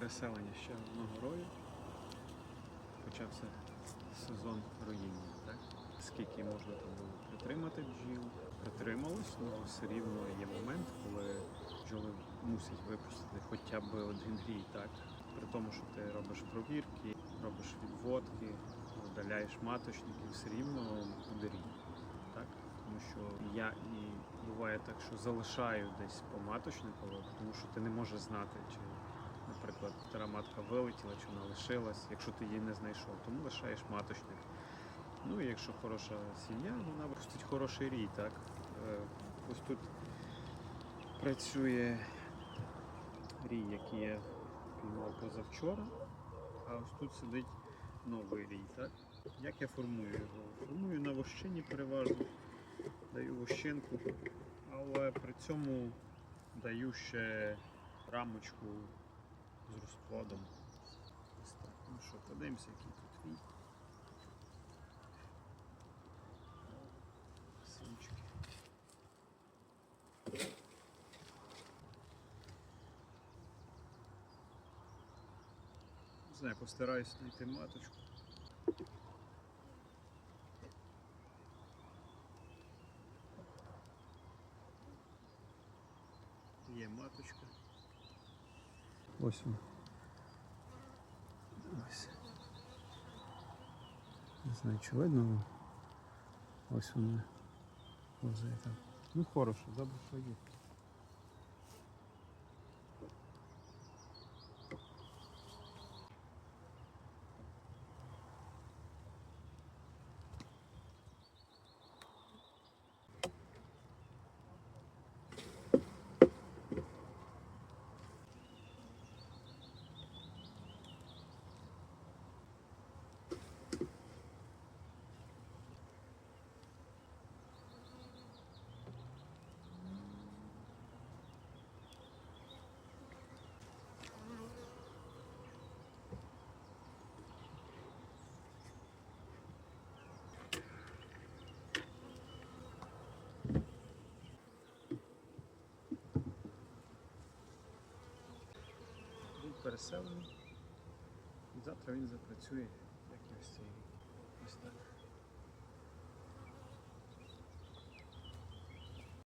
переселення ще одного рою. Почався сезон роїння. Так? Скільки можна там було притримати бджіл, притрималось, але все рівно є момент, коли бджоли мусять випустити хоча б один грій, так? При тому, що ти робиш провірки, робиш відводки, видаляєш маточників, все рівно буде рій. Так? Тому що я і буває так, що залишаю десь по маточнику, тому що ти не можеш знати, чи, наприклад, стара матка вилетіла, чи вона лишилась, якщо ти її не знайшов, тому лишаєш маточник. Ну і якщо хороша сім'я, вона випустить хороший рій, так? Е, Ось тут працює рій, який я піймав позавчора, а ось тут сидить новий рій, так? Як я формую його? Формую на вощині переважно, даю вощинку, але при цьому даю ще рамочку з розплодом. Ось так. Ну що, подивимося, який тут рій. Сімчики. Не знаю, постараюсь знайти маточку. Є маточка. Ось вона. Ось. Не знаю, чи видно. Ось вона. Повзає там. Ну хорошо, добре, що. переселений. І завтра він запрацює як і ось цей ось.